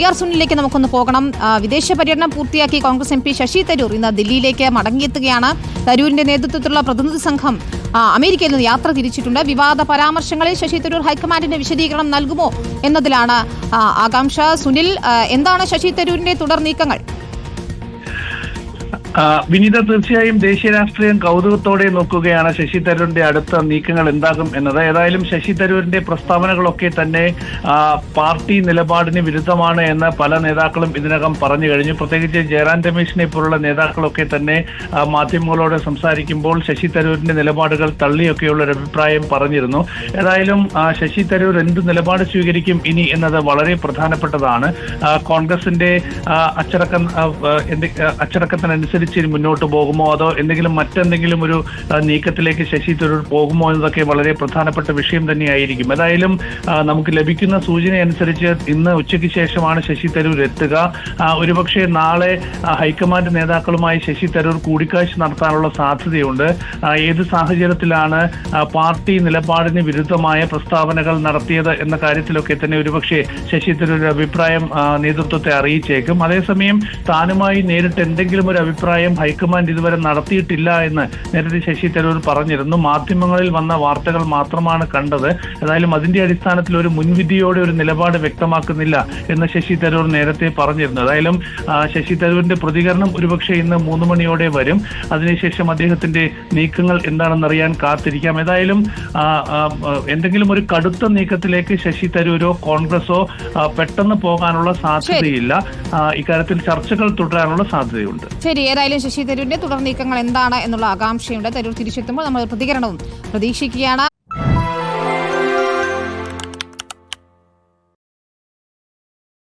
T R സുനിലേക്ക് നമുക്കൊന്ന് പോകണം. വിദേശ പര്യടനം പൂർത്തിയാക്കി Congress M P Shashi Tharoor ഇന്ന് ദില്ലിയിലേക്ക് മടങ്ങിയെത്തുകയാണ്. തരൂരിന്റെ നേതൃത്വത്തിലുള്ള പ്രതിനിധി സംഘം അമേരിക്കയിൽ നിന്ന് യാത്ര തിരിച്ചിട്ടുണ്ട്. വിവാദ പരാമർശങ്ങളിൽ ശശി തരൂർ ഹൈക്കമാൻഡിന് വിശദീകരണം നൽകുമോ എന്നതിലാണ് ആകാംക്ഷ. സുനിൽ എന്താണ് ശശി തരൂരിന്റെ തുടർ നീക്കങ്ങൾ? വിനീത തീർച്ചയായും ദേശീയ രാഷ്ട്രീയം കൗതുകത്തോടെ നോക്കുകയാണ്. ശശി തരൂരിന്റെ അടുത്ത നീക്കങ്ങൾ എന്താകും എന്നത്. ഏതായാലും ശശി തരൂരിന്റെ പ്രസ്താവനകളൊക്കെ തന്നെ പാർട്ടി നിലപാടിന് വിരുദ്ധമാണ് എന്ന് പല നേതാക്കളും ഇതിനകം പറഞ്ഞു കഴിഞ്ഞു. പ്രത്യേകിച്ച് ജയറാം രമേശിനെ പോലുള്ള നേതാക്കളൊക്കെ തന്നെ മാധ്യമങ്ങളോട് സംസാരിക്കുമ്പോൾ ശശി തരൂരിന്റെ നിലപാടുകൾ തള്ളിയൊക്കെയുള്ള ഒരു അഭിപ്രായം പറഞ്ഞിരുന്നു. ഏതായാലും ശശി തരൂർ എന്ത് നിലപാട് സ്വീകരിക്കും ഇനി എന്നത് വളരെ പ്രധാനപ്പെട്ടതാണ്. കോൺഗ്രസിന്റെ അച്ചടക്കം അച്ചടക്കത്തിനനുസരിച്ച് ഇനി മുന്നോട്ട് പോകുമോ? അതോ എന്തെങ്കിലും മറ്റെന്തെങ്കിലും ഒരു നീക്കത്തിലേക്ക് ശശി തരൂർ പോകുമോ എന്നതൊക്കെ വളരെ പ്രധാനപ്പെട്ട വിഷയം തന്നെയായിരിക്കും. ഏതായാലും നമുക്ക് ലഭിക്കുന്ന സൂചന അനുസരിച്ച് ഇന്ന് ഉച്ചയ്ക്ക് ശേഷമാണ് ശശി തരൂർ എത്തുക. ഒരുപക്ഷെ നാളെ ഹൈക്കമാൻഡ് നേതാക്കളുമായി ശശി തരൂർ കൂടിക്കാഴ്ച നടത്താനുള്ള സാധ്യതയുണ്ട്. ഏത് സാഹചര്യത്തിലാണ് പാർട്ടി നിലപാടിന് വിരുദ്ധമായ പ്രസ്താവനകൾ നടത്തിയത് എന്ന കാര്യത്തിലൊക്കെ തന്നെ ഒരുപക്ഷെ ശശി തരൂർ അഭിപ്രായം നേതൃത്വത്തെ അറിയിച്ചേക്കും. അതേസമയം താനുമായി നേരിട്ട് എന്തെങ്കിലും ഒരു അഭിപ്രായം ഹൈക്കമാൻഡ് ഇതുവരെ നടത്തിയിട്ടില്ല എന്ന് നേരത്തെ ശശി തരൂർ പറഞ്ഞിരുന്നു. മാധ്യമങ്ങളിൽ വന്ന വാർത്തകൾ മാത്രമാണ് കണ്ടത്. ഏതായാലും അതിന്റെ അടിസ്ഥാനത്തിൽ ഒരു മുൻവിധിയോടെ ഒരു നിലപാട് വ്യക്തമാക്കുന്നില്ല എന്ന് ശശി തരൂർ നേരത്തെ പറഞ്ഞിരുന്നു. ഏതായാലും ശശി തരൂരിന്റെ പ്രതികരണം ഒരുപക്ഷെ ഇന്ന് മൂന്ന് മണിയോടെ വരും. അതിനുശേഷം അദ്ദേഹത്തിന്റെ നീക്കങ്ങൾ എന്താണെന്നറിയാൻ കാത്തിരിക്കാം. ഏതായാലും എന്തെങ്കിലും ഒരു കടുത്ത നീക്കത്തിലേക്ക് ശശി തരൂരോ കോൺഗ്രസോ പെട്ടെന്ന് പോകാനുള്ള സാധ്യതയില്ല. ഇക്കാര്യത്തിൽ ചർച്ചകൾ തുടരാനുള്ള സാധ്യതയുണ്ട്. ശരി ഏതായാലും ശശി തരൂരിന്റെ തുടർ നീക്കങ്ങൾ എന്താണ് എന്നുള്ള ആകാംക്ഷയുണ്ട്. തരൂർ തിരിച്ചെത്തുമ്പോൾ നമ്മൾ പ്രതികരണവും പ്രതീക്ഷിക്കുകയാണ്.